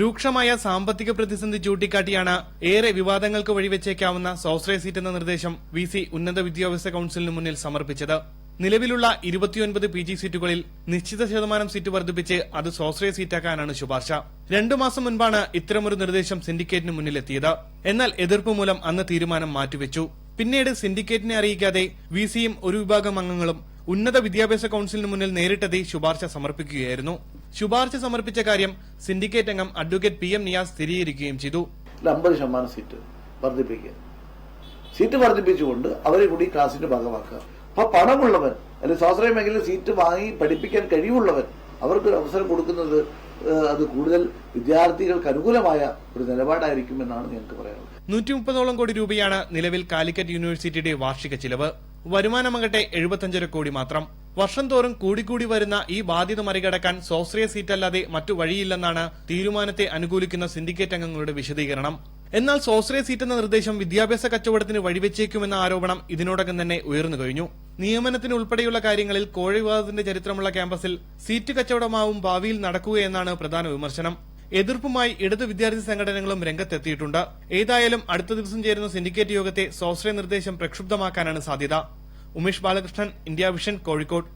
രൂക്ഷമായ സാമ്പത്തിക പ്രതിസന്ധി ചൂണ്ടിക്കാട്ടിയാണ് ഏറെ വിവാദങ്ങൾക്ക് വഴിവെച്ചേക്കാവുന്ന സ്വാശ്രയ സീറ്റ് എന്ന നിർദ്ദേശം വി സി ഉന്നത വിദ്യാഭ്യാസ കൌൺസിലിന് മുന്നിൽ സമർപ്പിച്ചത്. നിലവിലുള്ള ഇരുപത്തിയൊൻപത് പി ജി സീറ്റുകളിൽ നിശ്ചിത ശതമാനം സീറ്റ് വർദ്ധിപ്പിച്ച് അത് സ്വാശ്രയ സീറ്റാക്കാനാണ് ശുപാർശ. രണ്ടു മാസം മുൻപാണ് ഇത്തരമൊരു നിർദ്ദേശം സിൻഡിക്കേറ്റിന് മുന്നിലെത്തിയത്. എന്നാൽ എതിർപ്പ് മൂലം അന്ന് തീരുമാനം മാറ്റിവെച്ചു. പിന്നീട് സിൻഡിക്കേറ്റിനെ അറിയിക്കാതെ വി സിയും ഒരു വിഭാഗം അംഗങ്ങളും ഉന്നത വിദ്യാഭ്യാസ കൌൺസിലിന് മുന്നിൽ നേരിട്ടെത്തി ശുപാർശ സമർപ്പിക്കുകയായിരുന്നു. ശുപാർശ സമർപ്പിച്ച കാര്യം സിൻഡിക്കേറ്റ് അംഗം അഡ്വക്കേറ്റ് പി എം നിയാസ് സ്ഥിരീകരിക്കുകയും ചെയ്തു. അമ്പത് ശതമാനം സീറ്റ് വർദ്ധിപ്പിക്കുക. സീറ്റ് വർദ്ധിപ്പിച്ചുകൊണ്ട് അവരെ കൂടി ക്ലാസിന്റെ ഭാഗമാക്കുക. അപ്പൊ പണമുള്ളവൻ അല്ലെങ്കിൽ സ്വാശ്രയ മേഖലയിൽ സീറ്റ് വാങ്ങി പഠിപ്പിക്കാൻ കഴിവുള്ളവൻ അവർക്കൊരു അവസരം കൊടുക്കുന്നത് അത് കൂടുതൽ വിദ്യാർത്ഥികൾക്ക് അനുകൂലമായ ഒരു നിലപാടായിരിക്കും എന്നാണ് ഞങ്ങൾക്ക് പറയാനുള്ളത്. നൂറ്റി മുപ്പതോളം കോടി രൂപയാണ് നിലവിൽ കാലിക്കറ്റ് യൂണിവേഴ്സിറ്റിയുടെ വാർഷിക ചിലവ്. വരുമാനമാകട്ടെ എഴുപത്തഞ്ചര കോടി മാത്രം. വർഷം തോറും കൂടിക്കൂടി വരുന്ന ഈ ബാധ്യത മറികടക്കാൻ സ്വാശ്രയ സീറ്റല്ലാതെ മറ്റു വഴിയില്ലെന്നാണ് തീരുമാനത്തെ അനുകൂലിക്കുന്ന സിൻഡിക്കേറ്റ് അംഗങ്ങളുടെ വിശദീകരണം. എന്നാൽ സ്വാശ്രയ സീറ്റ് എന്ന നിർദ്ദേശം വിദ്യാഭ്യാസ കച്ചവടത്തിന് വഴിവെച്ചേക്കുമെന്ന ആരോപണം ഇതിനോടകം തന്നെ ഉയർന്നു കഴിഞ്ഞു. നിയമനത്തിന് ഉൾപ്പെടെയുള്ള കാര്യങ്ങളിൽ കോഴ വിവാദത്തിന്റെ ചരിത്രമുള്ള ക്യാമ്പസിൽ സീറ്റ് കച്ചവടമാവും ഭാവിയിൽ നടക്കുകയെന്നാണ് പ്രധാന വിമർശനം. എതിർപ്പുമായി ഇടത് വിദ്യാർത്ഥി സംഘടനകളും രംഗത്തെത്തിയിട്ടുണ്ട്. ഏതായാലും അടുത്ത ദിവസം ചേരുന്ന സിൻഡിക്കേറ്റ് യോഗത്തെ സ്വാശ്രയ നിർദ്ദേശം പ്രക്ഷുബ്ധമാക്കാനാണ് സാധ്യത. Umesh Balakrishnan India Vision Kozhikode